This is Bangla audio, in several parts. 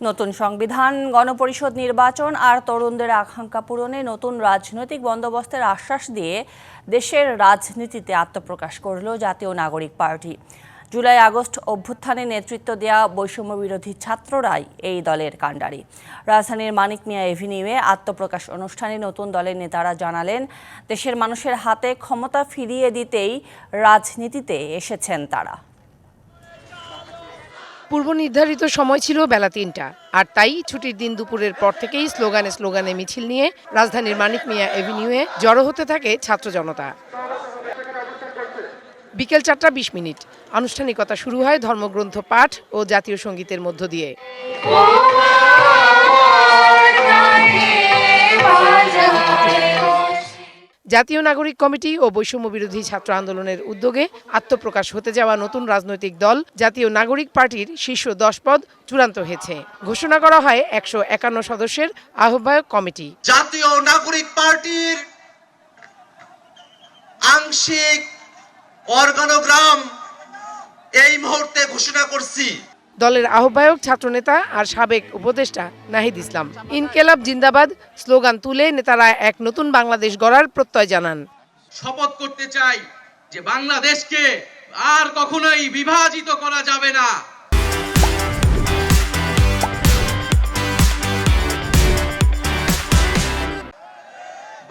নতুন সংবিধান, গণপরিষদ নির্বাচন আর তরুণদের আকাঙ্ক্ষা পূরণে নতুন রাজনৈতিক বন্দোবস্তের আশ্বাস দিয়ে দেশের রাজনীতিতে আত্মপ্রকাশ করল জাতীয় নাগরিক পার্টি। জুলাই, আগস্ট অভ্যুত্থানে নেতৃত্ব দেওয়া বৈষম্য বিরোধী ছাত্ররাই এই দলের কাণ্ডারি। রাজধানীর মানিক মিয়া এভিনিউয়ে আত্মপ্রকাশ অনুষ্ঠানে নতুন দলের নেতারা জানালেন, দেশের মানুষের হাতে ক্ষমতা ফিরিয়ে দিতেই রাজনীতিতে এসেছেন তারা। পূর্ব নির্ধারিত সময় ছিল বেলা তিনটা আর তাই ছুটির দিন দুপুরের পর থেকেই স্লোগানে স্লোগানে মিছিল নিয়ে রাজধানীর মানিক মিয়া এভিনিউয়ে জড়ো হতে থাকে ছাত্র জনতা বিকেল চারটা বিশ মিনিট আনুষ্ঠানিকতা শুরু হয় ধর্মগ্রন্থ পাঠ ও জাতীয় সঙ্গীতের মধ্য দিয়ে জাতীয় নাগরিক কমিটি ও বৈষম্য বিরোধী ছাত্র আন্দোলনের উদ্যোগে আত্মপ্রকাশ হতে যাওয়া নতুন রাজনৈতিক দল জাতীয় নাগরিক পার্টির শীর্ষ দশ পদ চূড়ান্ত হয়েছে। ঘোষণা করা হয় একশো একান্ন সদস্যের আহ্বায়ক কমিটি। জাতীয় নাগরিক পার্টির আংশিক অর্গানোগ্রাম এই মুহূর্তে ঘোষণা করছি। দলের আহ্বায়ক, ছাত্রনেতা আর সাবেক উপদেষ্টা নাহিদ ইসলাম। ইনকেলাব জিন্দাবাদ, স্লোগান তুলে নেতারা এক নতুন বাংলাদেশ গড়ার প্রত্যয় জানান। শপথ করতে চাই যে বাংলাদেশকে আর কখনোই বিভাজিত করা যাবে না।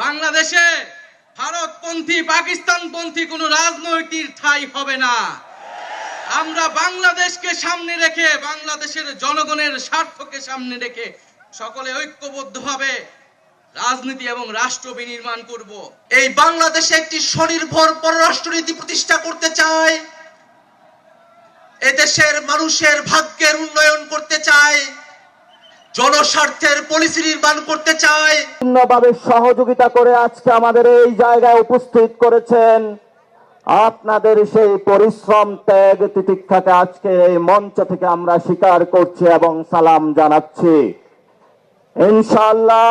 বাংলাদেশে ভারতপন্থী, পাকিস্তানপন্থী কোনো রাজনৈতিক ঠাই হবে না। আমরা বাংলাদেশকে সামনে রেখে বাংলাদেশের জনগণের স্বার্থকে সামনে রেখে সকলে ঐক্যবদ্ধভাবে রাজনীতি এবং রাষ্ট্র বিনির্মাণ করব। এই বাংলাদেশে একটি স্বনির্ভর পররাষ্ট্রনীতি প্রতিষ্ঠা করতে চায় এদেশের মানুষের ভাগ্যের উন্নয়ন করতে চায় জনস্বার্থের পলিসি নির্মাণ করতে চায়। বিভিন্নভাবে সহযোগিতা করে আজকে আমাদের এই জায়গায় উপস্থিত করেছেন আপনাদের সেই পরিশ্রম, ত্যাগ তিতিক্ষাকে আজকে এই মঞ্চ থেকে আমরা স্বীকার করছি এবং সালাম জানাচ্ছি। ইনশাল্লাহ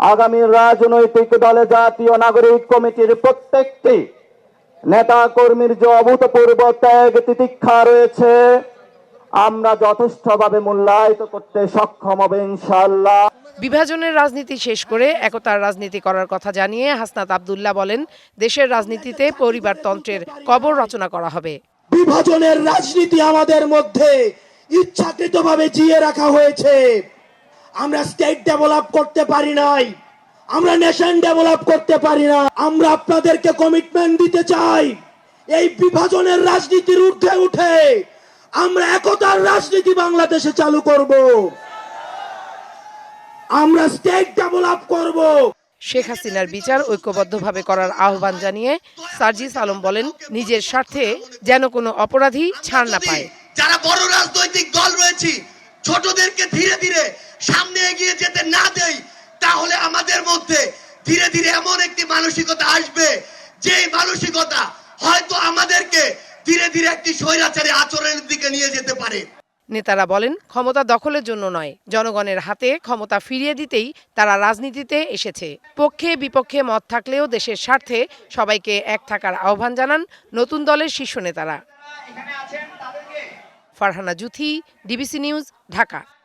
আগামী রাজনৈতিক দলে জাতীয় নাগরিক কমিটির প্রত্যেকটি নেতা কর্মীর যে অভূতপূর্ব ত্যাগ, তিতিক্ষা রয়েছে আমরা যথেষ্টভাবে মূল্যায়িত করতে সক্ষম হবে ইনশাআল্লাহ। বিভাজনের রাজনীতি শেষ করে একতার রাজনীতি করার কথা জানিয়ে হাসনাত আবদুল্লাহ বলেন দেশের রাজনীতিতে পরিবারতন্ত্রের কবর রচনা করা হবে। বিভাজনের রাজনীতি আমাদের মধ্যে ইচ্ছাকৃতভাবে জিয়ে রাখা হয়েছে। আমরা স্টেট ডেভেলপ করতে পারি নাই আমরা নেশন ডেভেলপ করতে পারি না। আমরা আপনাদেরকে কমিটমেন্ট দিতে চাই এই বিভাজনের রাজনীতির ঊর্ধ্বে উঠে আমরা একতার রাজনীতি বাংলাদেশে চালু করব। আমরা স্টেট ডেভেলপ করব। শেখ হাসিনার বিচার ঐক্যবদ্ধভাবে করার আহ্বান জানিয়ে সার্জিস আলম বলেন নিজের স্বার্থে যেন কোনো অপরাধী ছাড় না পায়। যারা বড় রাজনৈতিক দল রয়েছে ছোটদেরকে ধীরে ধীরে সামনে এগিয়ে যেতে না দেই তাহলে আমাদের মধ্যে ধীরে ধীরে এমন একটি মানসিকতা আসবে যে মানসিকতা হয়তো আমাদেরকে ধীরে ধীরে একটি স্বৈরাচারী আচরণের দিকে নিয়ে যেতে পারে। নেতারা বলেন ক্ষমতা দখলের জন্য নয় জনগণের হাতে ক্ষমতা ফিরিয়ে দিতেই তারা রাজনীতিতে এসেছে। পক্ষে বিপক্ষে মত থাকলেও দেশের স্বার্থে সবাইকে এক থাকার আহ্বান জানান নতুন দলের শীর্ষ নেতারা। Farhana Juthi DBC news Dhaka.